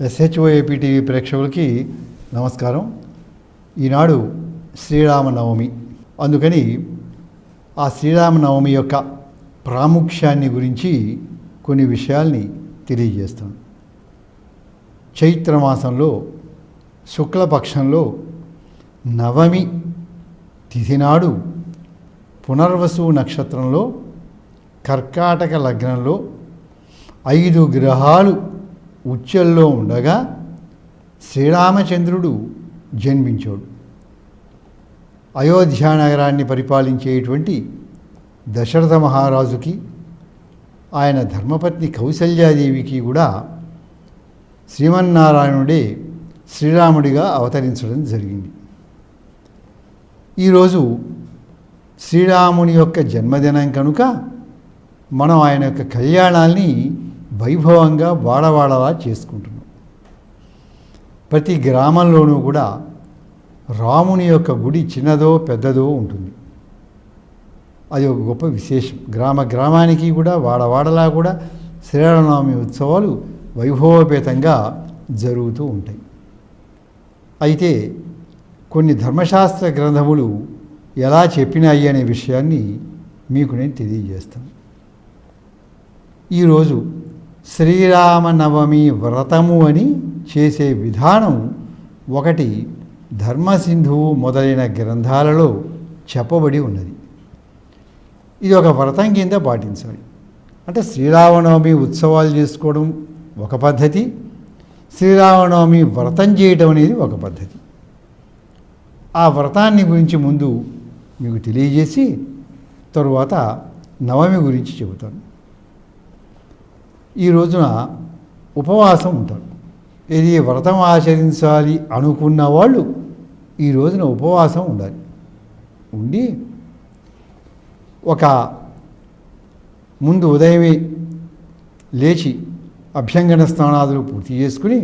ఎస్హెచ్ఓఏపీ TV ప్రేక్షకులకి నమస్కారం. ఈనాడు శ్రీరామనవమి. అందుకని ఆ శ్రీరామనవమి యొక్క ప్రాముఖ్యాన్ని గురించి కొన్ని విషయాల్ని తెలియజేస్తాను. చైత్రమాసంలో శుక్లపక్షంలో నవమి తిథి నాడు పునర్వసు నక్షత్రంలో కర్కాటక లగ్నంలో ఐదు గ్రహాలు ఉచ్చల్లో ఉండగా శ్రీరామచంద్రుడు జన్మించాడు. అయోధ్య నగరాన్ని పరిపాలించేటువంటి దశరథ మహారాజుకి ఆయన ధర్మపత్ని కౌసల్యాదేవికి కూడా శ్రీమన్నారాయణుడే శ్రీరాముడిగా అవతరించడం జరిగింది. ఈరోజు శ్రీరాముని యొక్క జన్మదినం కనుక మనం ఆయన యొక్క కళ్యాణాన్ని వైభవంగా వాడవాడలా చేసుకుంటున్నాం. ప్రతి గ్రామంలోనూ కూడా రాముని యొక్క గుడి చిన్నదో పెద్దదో ఉంటుంది. అది ఒక గొప్ప విశేషం. గ్రామ గ్రామానికి కూడా వాడవాడలా కూడా శ్రీరామనవమి ఉత్సవాలు వైభవపేతంగా జరుగుతూ ఉంటాయి. అయితే కొన్ని ధర్మశాస్త్ర గ్రంథములు ఎలా చెప్పినాయి అనే విషయాన్ని మీకు నేను తెలియజేస్తాను. ఈరోజు శ్రీరామనవమి వ్రతము అని చేసే విధానం ఒకటి ధర్మసింధువు మొదలైన గ్రంథాలలో చెప్పబడి ఉన్నది. ఇది ఒక వ్రతం కింద పాటించాలి. అంటే శ్రీరామనవమి ఉత్సవాలు చేసుకోవడం ఒక పద్ధతి శ్రీరామనవమి వ్రతం చేయటం అనేది ఒక పద్ధతి. ఆ వ్రతాన్ని గురించి ముందు మీకు తెలియజేసి తరువాత నవమి గురించి చెబుతాను. ఈ రోజున ఉపవాసం ఉంటారు. ఇది వ్రతం ఆచరించాలి అనుకున్న వాళ్ళు ఈ రోజున ఉపవాసం ఉండాలి. ఉండి ఒక ముందు ఉదయమే లేచి అభ్యంగన స్నానాదులు పూర్తి చేసుకుని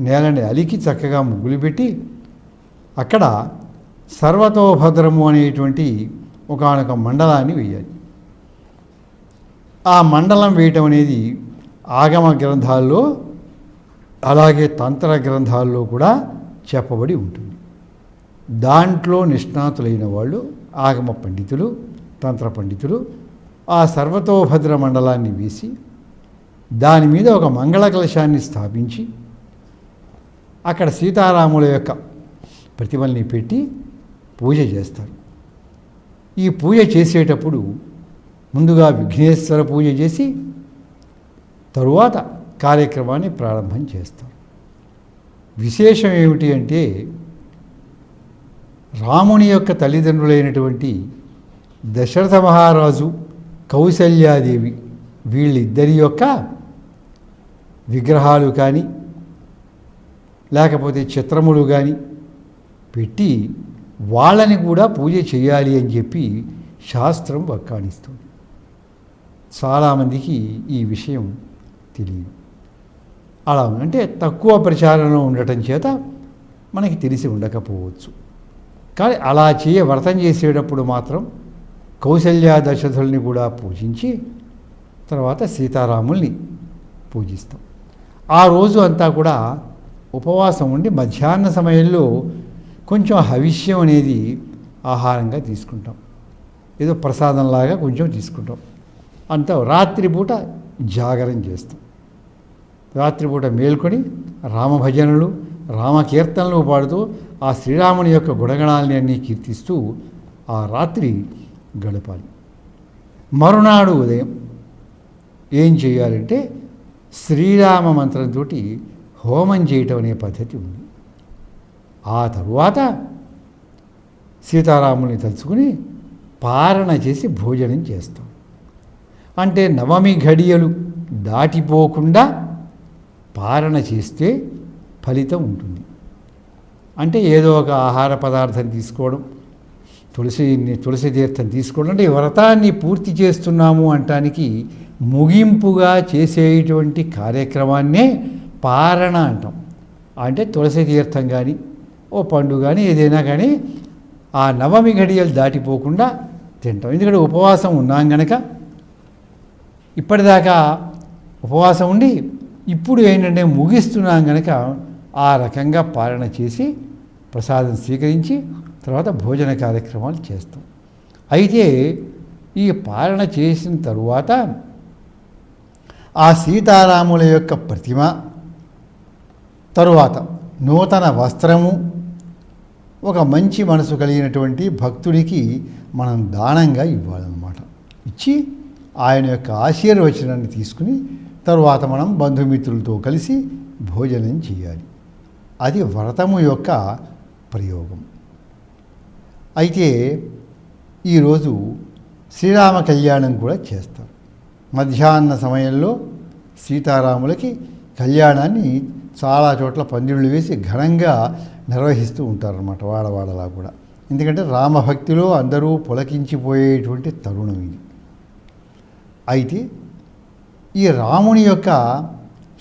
నేలని అలికి చక్కగా ముగ్గులు పెట్టి అక్కడ సర్వతోభద్రము అనేటువంటి ఒకనొక మండలాన్ని వేయాలి ఆ మండలం వేయటం అనేది ఆగమ గ్రంథాల్లో అలాగే తంత్ర గ్రంథాల్లో కూడా చెప్పబడి ఉంటుంది. దాంట్లో నిష్ణాతులైన వాళ్ళు ఆగమ పండితులు తంత్ర పండితులు ఆ సర్వతోభద్ర మండలాన్ని వేసి దాని మీద ఒక మంగళ కలశాన్ని స్థాపించి అక్కడ సీతారాముల యొక్క ప్రతిమల్ని పెట్టి పూజ చేస్తారు. ఈ పూజ చేసేటప్పుడు ముందుగా విఘ్నేశ్వర పూజ చేసి తరువాత కార్యక్రమాన్ని ప్రారంభం చేస్తాం. విశేషం ఏమిటి అంటే రాముని యొక్క తల్లిదండ్రులైనటువంటి దశరథ మహారాజు కౌశల్యాదేవి వీళ్ళిద్దరి యొక్క విగ్రహాలు కానీ లేకపోతే చిత్రములు కానీ పెట్టి వాళ్ళని కూడా పూజ చేయాలి అని చెప్పి శాస్త్రం వక్కాణిస్తుంది. చాలామందికి ఈ విషయం తెలియదు. అలా అంటే తక్కువ ప్రచారంలో ఉండటం చేత మనకి తెలిసి ఉండకపోవచ్చు. కానీ అలా చేయ వ్రతం చేసేటప్పుడు మాత్రం కౌశల్య దశరథుల్ని కూడా పూజించి తర్వాత సీతారాముల్ని పూజిస్తాం. ఆ రోజు అంతా కూడా ఉపవాసం ఉండి మధ్యాహ్న సమయంలో కొంచెం హవిష్యం అనేది ఆహారంగా తీసుకుంటాం. ఏదో ప్రసాదంలాగా కొంచెం తీసుకుంటాం. అంత రాత్రిపూట జాగరణ చేస్తాం. రాత్రిపూట మేల్కొని రామభజనలు రామకీర్తనలు పాడుతూ ఆ శ్రీరాముని యొక్క గుణగణాలని అన్నీ కీర్తిస్తూ ఆ రాత్రి గడపాలి. మరునాడు ఉదయం ఏం చేయాలంటే శ్రీరామ మంత్రంతో హోమం చేయటం అనే పద్ధతి ఉంది. ఆ తరువాత సీతారాముని తలుచుకుని పారణ చేసి భోజనం చేస్తాం. అంటే నవమి ఘడియలు దాటిపోకుండా పారణ చేస్తే ఫలితం ఉంటుంది. అంటే ఏదో ఒక ఆహార పదార్థం తీసుకోవడం తులసి తులసి తీర్థం తీసుకోవడం అంటే వ్రతాన్ని పూర్తి చేస్తున్నాము అంటానికి ముగింపుగా చేసేటువంటి కార్యక్రమాన్నే పారణ అంటాం. అంటే తులసి తీర్థం కానీ ఓ పండు కానీ ఏదైనా కానీ ఆ నవమి ఘడియలు దాటిపోకుండా తింటాం. ఎందుకంటే ఉపవాసం ఉన్నాం గనక ఇప్పటిదాకా ఉపవాసం ఉండి ఇప్పుడు ఏంటంటే ముగిస్తున్నాం కనుక ఆ రకంగా పాలన చేసి ప్రసాదం స్వీకరించి తర్వాత భోజన కార్యక్రమాలు చేస్తాం. అయితే ఈ పాలన చేసిన తరువాత ఆ సీతారాముల యొక్క ప్రతిమ తరువాత నూతన వస్త్రము ఒక మంచి మనసు కలిగినటువంటి భక్తుడికి మనం దానంగా ఇవ్వాలన్నమాట. ఇచ్చి ఆయన యొక్క ఆశీర్వచనాన్ని తీసుకుని తరువాత మనం బంధుమిత్రులతో కలిసి భోజనం చేయాలి. అది వ్రతము యొక్క ప్రయోగం. అయితే ఈరోజు శ్రీరామ కళ్యాణం కూడా చేస్తారు మధ్యాహ్న సమయంలో సీతారాములకి కళ్యాణాన్ని చాలా చోట్ల పందిళ్ళు వేసి ఘనంగా నిర్వహిస్తూ ఉంటారన్నమాట వాడవాడలా కూడా. ఎందుకంటే రామభక్తిలో అందరూ పులకించిపోయేటువంటి తరుణం ఇది. అయితే ఈ రాముని యొక్క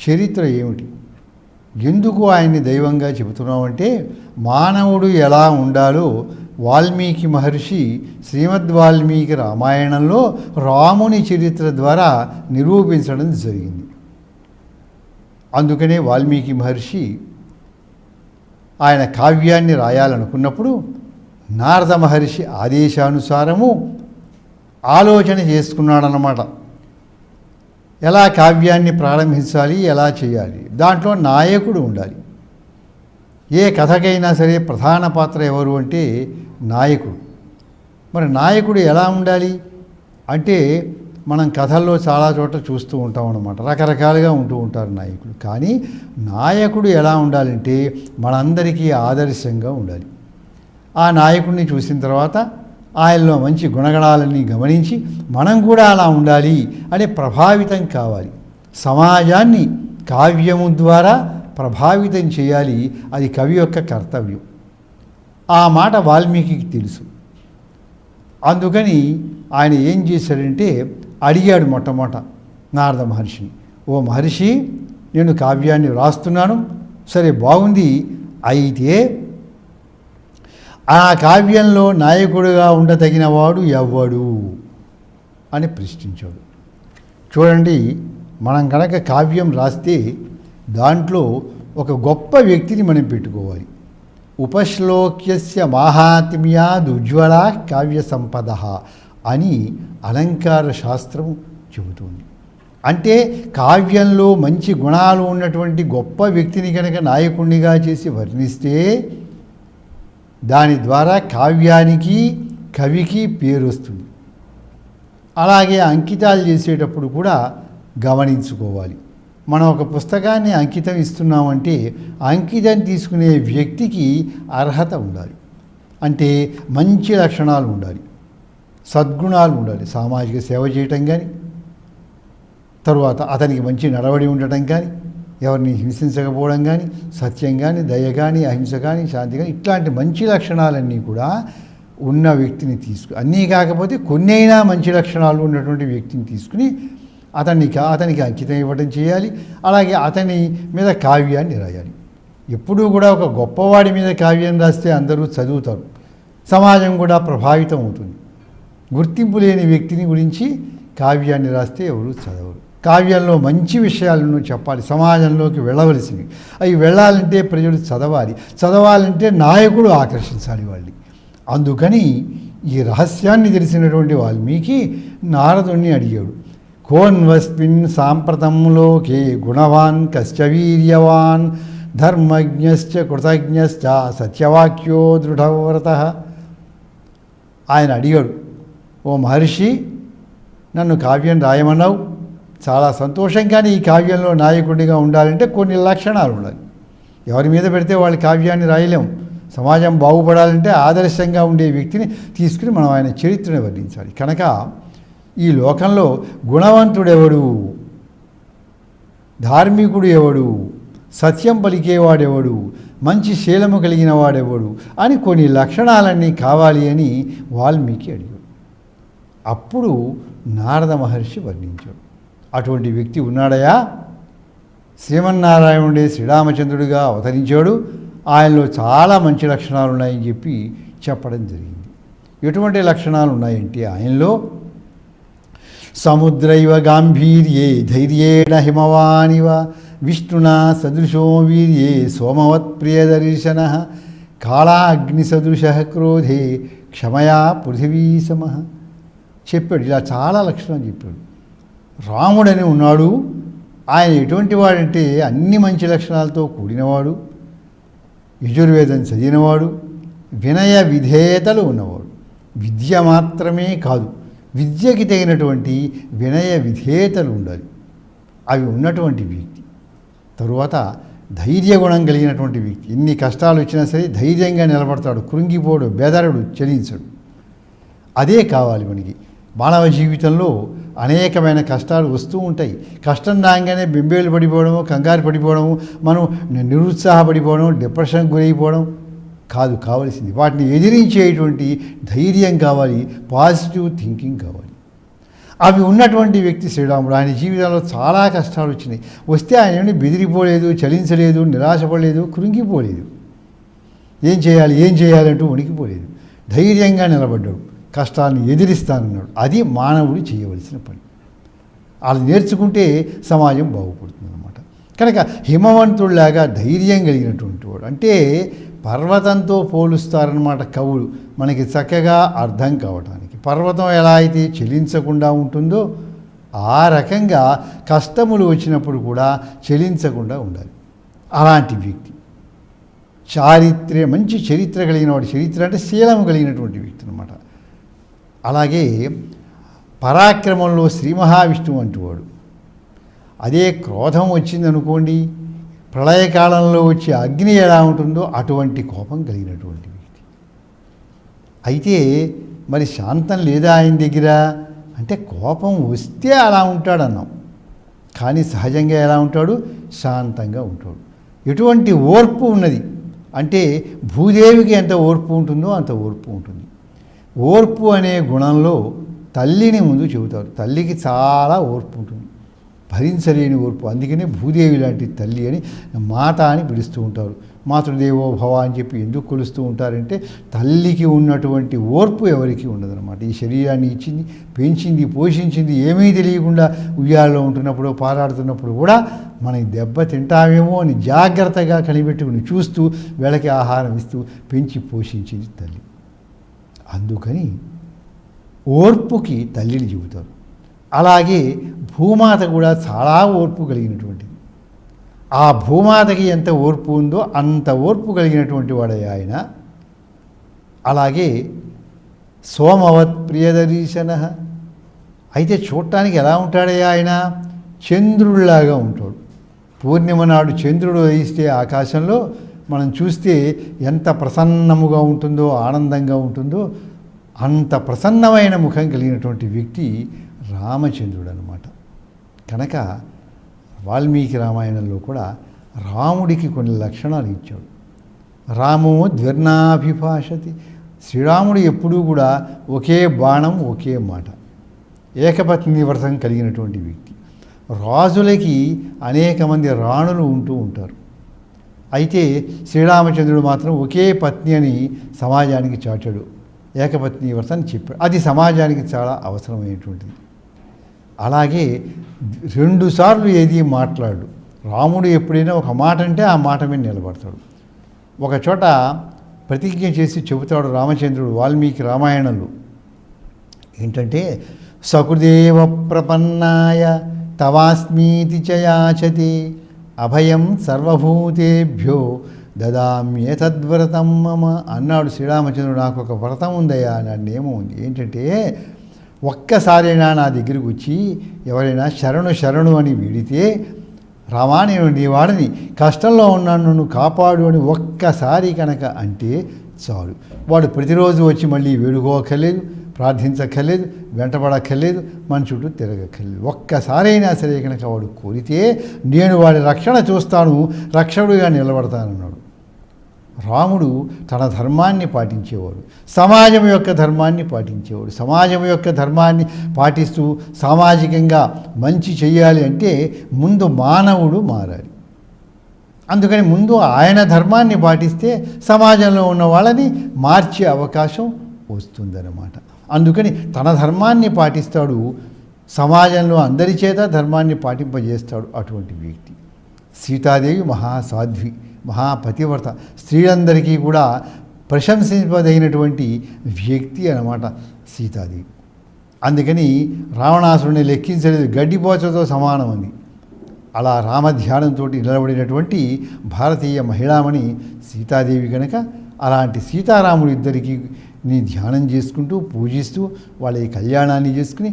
చరిత్ర ఏమిటి? ఎందుకు ఆయన్ని దైవంగా చెబుతున్నామంటే మానవుడు ఎలా ఉండాలో వాల్మీకి మహర్షి శ్రీమద్ వాల్మీకి రామాయణంలో రాముని చరిత్ర ద్వారా నిరూపించడం జరిగింది. అందుకనే వాల్మీకి మహర్షి ఆయన కావ్యాన్ని రాయాలనుకున్నప్పుడు నారద మహర్షి ఆదేశానుసారము ఆలోచన చేసుకున్నాడనమాట ఎలా కావ్యాన్ని ప్రారంభించాలి ఎలా చేయాలి? దాంట్లో నాయకుడు ఉండాలి. ఏ కథకైనా సరే ప్రధాన పాత్ర ఎవరు అంటే నాయకుడు. మరి నాయకుడు ఎలా ఉండాలి? అంటే మనం కథల్లో చాలా చోట్ల చూస్తూ ఉంటాం అన్నమాట రకరకాలుగా ఉంటూ ఉంటారు నాయకులు. కానీ నాయకుడు ఎలా ఉండాలంటే మనందరికీ ఆదర్శంగా ఉండాలి. ఆ నాయకుడిని చూసిన తర్వాత ఆయనలో మంచి గుణగణాలన్నీ గమనించి మనం కూడా అలా ఉండాలి అనే ప్రభావితం కావాలి. సమాజాన్ని కావ్యము ద్వారా ప్రభావితం చేయాలి. అది కవి యొక్క కర్తవ్యం. ఆ మాట వాల్మీకి తెలుసు. అందుకని ఆయన ఏం చేశాడంటే అడిగాడు మొట్టమొదట నారద మహర్షిని. ఓ మహర్షి నేను కావ్యాన్ని వ్రాస్తున్నాను సరే బాగుంది. అయితే ఆ కావ్యంలో నాయకుడిగా ఉండతగిన వాడు ఎవ్వడు అని ప్రశ్నించాడు. చూడండి మనం కనుక కావ్యం రాస్తే దాంట్లో ఒక గొప్ప వ్యక్తిని మనం పెట్టుకోవాలి. ఉపశ్లోక్యస్య మాహాత్మ్యాదుజ్వల కావ్య సంపద అని అలంకార శాస్త్రం చెబుతుంది. అంటే కావ్యంలో మంచి గుణాలు ఉన్నటువంటి గొప్ప వ్యక్తిని కనుక నాయకుడినిగా చేసి వర్ణిస్తే దాని ద్వారా కావ్యానికి కవికి పేరు వస్తుంది. అలాగే అంకితాలు చేసేటప్పుడు కూడా గమనించుకోవాలి. మనం ఒక పుస్తకాన్ని అంకితం ఇస్తున్నామంటే అంకితం తీసుకునే వ్యక్తికి అర్హత ఉండాలి. అంటే మంచి లక్షణాలు ఉండాలి. సద్గుణాలు ఉండాలి. సామాజిక సేవ చేయటం కానీ తరువాత అతనికి మంచి నడవడి ఉండటం కానీ ఎవరిని హింసించకపోవడం కానీ సత్యం కానీ దయ కానీ అహింస కానీ శాంతి కానీ ఇట్లాంటి మంచి లక్షణాలన్నీ కూడా ఉన్న వ్యక్తిని తీసుకు అన్నీ కాకపోతే కొన్ని అయినా మంచి లక్షణాలు ఉన్నటువంటి వ్యక్తిని తీసుకుని అతనికి అతనికి అంకితం ఇవ్వడం చేయాలి. అలాగే అతని మీద కావ్యాన్ని రాయాలి. ఎప్పుడూ కూడా ఒక గొప్పవాడి మీద కావ్యం రాస్తే అందరూ చదువుతారు. సమాజం కూడా ప్రభావితం అవుతుంది. గుర్తింపు లేని వ్యక్తిని గురించి కావ్యాన్ని రాస్తే ఎవరు చదవరు. కావ్యంలో మంచి విషయాలను చెప్పాలి సమాజంలోకి వెళ్ళవలసినవి. అవి వెళ్ళాలంటే ప్రజలు చదవాలి చదవాలంటే నాయకుడు ఆకర్షించాలి వాళ్ళని. అందుకని ఈ రహస్యాన్ని తెలిసినటువంటి వాల్మీకి నారదుణ్ణి అడిగాడు. కోన్వస్మిన్ సాంప్రతంలోకే గుణవాన్ కశ్చవీర్యవాన్ ధర్మజ్ఞశ్చ కృతజ్ఞశ్చ సత్యవాక్యో దృఢవ్రత. ఆయన అడిగాడు ఓ మహర్షి నన్ను కావ్యం రాయమన్నావు? చాలా సంతోషంగానే ఈ కావ్యంలో నాయకుడిగా ఉండాలంటే కొన్ని లక్షణాలు ఉండాలి. ఎవరి మీద పెడితే వాళ్ళ కావ్యాన్ని రాయలేం సమాజం బాగుపడాలంటే ఆదర్శంగా ఉండే వ్యక్తిని తీసుకుని మనం ఆయన చరిత్రను వర్ణించాలి. కనుక ఈ లోకంలో గుణవంతుడెవడు? ధార్మికుడు ఎవడు? సత్యం పలికేవాడెవడు? మంచి శీలము కలిగిన వాడెవడు? అని కొన్ని లక్షణాలన్నీ కావాలి అని వాల్మీకి అడిగాడు. అప్పుడు నారద మహర్షి వర్ణించాడు. అటువంటి వ్యక్తి ఉన్నాడయా? శ్రీమన్నారాయణుడే శ్రీరామచంద్రుడిగా అవతరించాడు. ఆయనలో చాలా మంచి లక్షణాలు ఉన్నాయని చెప్పి చెప్పడం జరిగింది. ఎటువంటి లక్షణాలు ఉన్నాయంటే ఆయనలో సముద్రైవ గాంభీర్యే ధైర్యేణ హిమవానివ విష్ణునా సదృశో వీర్యే సోమవత్ ప్రియదర్శన కాళాగ్ని సదృశ క్రోధే క్షమయా పృథివీ సమ. చెప్పాడు ఇలా చాలా లక్షణాలు చెప్పాడు. రాముడని ఉన్నాడు. ఆయన ఎటువంటి వాడంటే అన్ని మంచి లక్షణాలతో కూడినవాడు. యజుర్వేదం చదివినవాడు. వినయ విధేయతలు ఉన్నవాడు. విద్య మాత్రమే కాదు విద్యకి తగినటువంటి వినయ విధేయతలు ఉండాలి. అవి ఉన్నటువంటి వ్యక్తి. తరువాత ధైర్య గుణం కలిగినటువంటి వ్యక్తి. ఎన్ని కష్టాలు వచ్చినా సరే ధైర్యంగా నిలబడతాడు. కృంగిపోడు బెదరడు చెలించడు అదే కావాలి మనకి. మానవ జీవితంలో అనేకమైన కష్టాలు వస్తూ ఉంటాయి. కష్టం రాగానే బింబేలు పడిపోవడము కంగారు పడిపోవడము మనం నిరుత్సాహపడిపోవడం డిప్రెషన్ గురైపోవడం కాదు కావలసింది. వాటిని ఎదిరించేటువంటి ధైర్యం కావాలి పాజిటివ్ థింకింగ్ కావాలి. అవి ఉన్నటువంటి వ్యక్తి శ్రీరాముడు ఆయన జీవితంలో చాలా కష్టాలు వచ్చినాయి. వస్తే ఆయన బెదిరిపోలేదు చలించలేదు నిరాశపడలేదు కృంగిపోలేదు. ఏం చేయాలి ఏం చేయాలంటూ వణికిపోలేదు. ధైర్యంగా నిలబడ్డాడు. కష్టాన్ని ఎదిరిస్తానన్నాడు. అది మానవుడు చేయవలసిన పని. అలా నేర్చుకుంటే సమాజం బాగుపడుతుంది అనమాట కనుక హిమవంతుడిలాగా ధైర్యం కలిగినటువంటి వాడు. అంటే పర్వతంతో పోలుస్తారనమాట కవులు. మనకి చక్కగా అర్థం కావడానికి పర్వతం ఎలా అయితే చెలించకుండా ఉంటుందో ఆ రకంగా కష్టములు వచ్చినప్పుడు కూడా చెలించకుండా ఉండాలి. అలాంటి వ్యక్తి. చారిత్ర మంచి చరిత్ర కలిగిన వాడు చరిత్ర అంటే శీలం కలిగినటువంటి వ్యక్తి అనమాట అలాగే పరాక్రమంలో శ్రీ మహావిష్ణువు అంటువాడు. అదే క్రోధం వచ్చిందనుకోండి ప్రళయకాలంలో వచ్చే అగ్ని ఎలా ఉంటుందో అటువంటి కోపం కలిగినటువంటి వ్యక్తి. అయితే మరి శాంతం లేదా ఆయన దగ్గర? అంటే కోపం వస్తే అలా ఉంటాడన్నాం. కానీ సహజంగా ఎలా ఉంటాడు? శాంతంగా ఉంటాడు. ఎటువంటి ఓర్పు ఉన్నది? అంటే భూదేవికి ఎంత ఓర్పు ఉంటుందో అంత ఓర్పు ఉంటుంది. ఓర్పు అనే గుణంలో తల్లిని ముందు చెబుతారు. తల్లికి చాలా ఓర్పు ఉంటుంది. భరించలేని ఓర్పు. అందుకనే భూదేవి లాంటి తల్లి అని మాత అని పిలుస్తూ ఉంటారు. మాతృదేవో భవ అని చెప్పి ఎందుకు కొలుస్తూ ఉంటారంటే తల్లికి ఉన్నటువంటి ఓర్పు ఎవరికి ఉండదన్నమాట. ఈ శరీరాన్ని ఇచ్చింది పెంచింది పోషించింది ఏమీ తెలియకుండా ఉయ్యాలలో ఉంటున్నప్పుడు పారాడుతున్నప్పుడు కూడా మనకి దెబ్బ తింటామేమో అని జాగ్రత్తగా కనిపెట్టుకుని చూస్తూ వెళ్ళకి ఆహారం ఇస్తూ పెంచి పోషించింది తల్లి. అందుకని ఓర్పుకి తల్లిని చెబుతారు. అలాగే భూమాత కూడా చాలా ఓర్పు కలిగినటువంటిది. ఆ భూమాతకి ఎంత ఓర్పు ఉందో అంత ఓర్పు కలిగినటువంటి వాడే ఆయన. అలాగే సోమవత్ ప్రియదర్శన. అయితే చూడటానికి ఎలా ఉంటాడే ఆయన? చంద్రుడిలాగా ఉంటాడు. పూర్ణిమ నాడు చంద్రుడు ఉదయిస్తే ఆకాశంలో మనం చూస్తే ఎంత ప్రసన్నముగా ఉంటుందో ఆనందంగా ఉంటుందో అంత ప్రసన్నమైన ముఖం కలిగినటువంటి వ్యక్తి రామచంద్రుడు అనమాట కనుక వాల్మీకి రామాయణంలో కూడా రాముడికి కొన్ని లక్షణాలు ఇచ్చాడు. రామో ద్వర్ణాభిభాషతి. శ్రీరాముడు ఎప్పుడూ కూడా ఒకే బాణం ఒకే మాట. ఏకపత్ని వ్రతం కలిగినటువంటి వ్యక్తి. రాజులకి అనేక మంది రాణులు ఉంటూ ఉంటారు. అయితే శ్రీరామచంద్రుడు మాత్రం ఒకే పత్ని అని సమాజానికి చాటాడు. ఏకపత్ని వ్రతం చెప్పాడు. అది సమాజానికి చాలా అవసరమైనటువంటిది. అలాగే రెండుసార్లు ఏది మాట్లాడు. రాముడు ఎప్పుడైనా ఒక మాట అంటే ఆ మాట మీద నిలబడతాడు. ఒక చోట ప్రతిజ్ఞ చేసి చెబుతాడు రామచంద్రుడు వాల్మీకి రామాయణంలో. ఏంటంటే సకుదేవ ప్రపన్నాయ తవాస్మీతి చయాచతి అభయం సర్వభూతేభ్యో దదామ్యేతద్వ్రతం మమ అన్నాడు శ్రీరామచంద్రుడు. నాకు ఒక వ్రతం ఉందయ్యా నా నియమం ఉంది. ఏంటంటే ఒక్కసారైనా నా దగ్గరికి వచ్చి ఎవరైనా శరణు శరణు అని వీడితే రామా నేను నీ వాడిని కష్టంలో ఉన్నాను నన్ను కాపాడు అని ఒక్కసారి కనుక అంటే చాలు. వాడు ప్రతిరోజు వచ్చి మళ్ళీ వేడుకోకలేదు ప్రార్థించక్కర్లేదు వెంటబడక్కర్లేదు మన చుట్టూ తిరగక్కర్లేదు. ఒక్కసారైనా సరే కనుక వాడు కోరితే నేను వాడి రక్షణ చూస్తాను రక్షకుడిగా నిలబడతానన్నాడు. రాముడు తన ధర్మాన్ని పాటించేవాడు సమాజం యొక్క ధర్మాన్ని పాటించేవాడు. సమాజం యొక్క ధర్మాన్ని పాటిస్తూ సామాజికంగా మంచి చేయాలి అంటే ముందు మానవుడు మారాలి. అందుకని ముందు ఆయన ధర్మాన్ని పాటిస్తే సమాజంలో ఉన్న వాళ్ళని మార్చే అవకాశం వస్తుందన్నమాట. అందుకని తన ధర్మాన్ని పాటిస్తాడు సమాజంలో అందరి చేత ధర్మాన్ని పాటింపజేస్తాడు అటువంటి వ్యక్తి. సీతాదేవి మహాసాధ్వి మహాపతివ్రత. స్త్రీలందరికీ కూడా ప్రశంసింపదగినటువంటి వ్యక్తి అన్నమాట సీతాదేవి. అందుకని రావణాసురుని లెక్కించలేదు గడ్డిపోచతో సమానం అని అలా రామధ్యానంతో నిలబడినటువంటి భారతీయ మహిళామణి సీతాదేవి కనుక అలాంటి సీతారాముడు ఇద్దరికీ ని ధ్యానం చేసుకుంటూ పూజిస్తూ వాళ్ళ ఈ కళ్యాణాన్ని చేసుకుని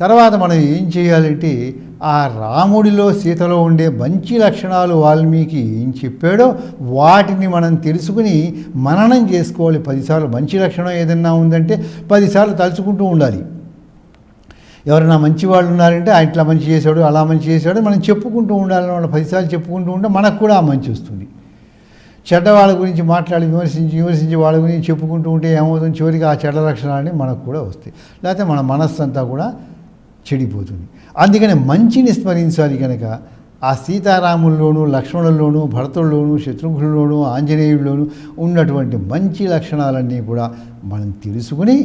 తర్వాత మనం ఏం చేయాలంటే ఆ రాముడిలో సీతలో ఉండే మంచి లక్షణాలు వాల్మీకి ఏం చెప్పాడో వాటిని మనం తెలుసుకుని మననం చేసుకోవాలి. పదిసార్లు మంచి లక్షణం ఏదన్నా ఉందంటే పదిసార్లు తలుచుకుంటూ ఉండాలి. ఎవరైనా మంచి వాళ్ళు ఉన్నారంటే ఇట్లా మంచి చేశాడు అలా మంచి చేశాడు మనం చెప్పుకుంటూ ఉండాలని వాళ్ళ పదిసార్లు చెప్పుకుంటూ ఉంటే మనకు కూడా ఆ మంచి వస్తుంది. చెడ్డ వాళ్ళ గురించి మాట్లాడి విమర్శించి విమర్శించి వాళ్ళ గురించి చెప్పుకుంటూ ఉంటే ఏమవుతుంది? చివరికి ఆ చెడ్డ లక్షణాలని మనకు కూడా వస్తాయి. లేకపోతే మన మనస్సు అంతా కూడా చెడిపోతుంది. అందుకని మంచిని స్మరించాలి కనుక ఆ సీతారాముల్లోనూ లక్ష్మణుల్లోనూ భరతుల్లోనూ శత్రుఘ్నుల్లోనూ ఆంజనేయుల్లోనూ ఉన్నటువంటి మంచి లక్షణాలన్నీ కూడా మనం తెలుసుకుని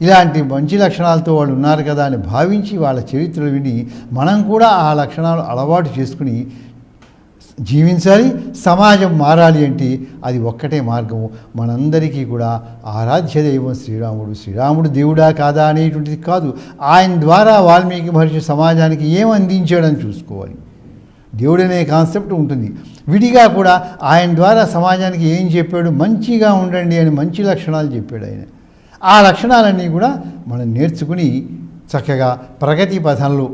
ఇలాంటి మంచి లక్షణాలతో వాళ్ళు ఉన్నారు కదా అని భావించి వాళ్ళ చరిత్రలు విని మనం కూడా ఆ లక్షణాలు అలవాటు చేసుకుని జీవించాలి సమాజం మారాలి అంటే అది ఒక్కటే మార్గము. మనందరికీ కూడా ఆరాధ్య దైవం శ్రీరాముడు. శ్రీరాముడు దేవుడా కాదా అనేటువంటిది కాదు. ఆయన ద్వారా వాల్మీకి మహర్షి సమాజానికి ఏం అందించాడని చూసుకోవాలి. దేవుడనే కాన్సెప్ట్ ఉంటుంది. విడిగా కూడా ఆయన ద్వారా సమాజానికి ఏం చెప్పాడు? మంచిగా ఉండండి అని మంచి లక్షణాలు చెప్పాడు ఆయన. ఆ లక్షణాలన్నీ కూడా మనం నేర్చుకుని చక్కగా ప్రగతి పథంలో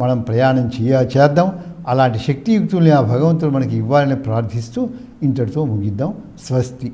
మనం ప్రయాణం చేయ చేద్దాం. అలాంటి శక్తియుక్తుల్ని ఆ భగవంతుడు మనకి ఇవ్వాలని ప్రార్థిస్తూ ఇంతటితో ముగిద్దాం. స్వస్తి.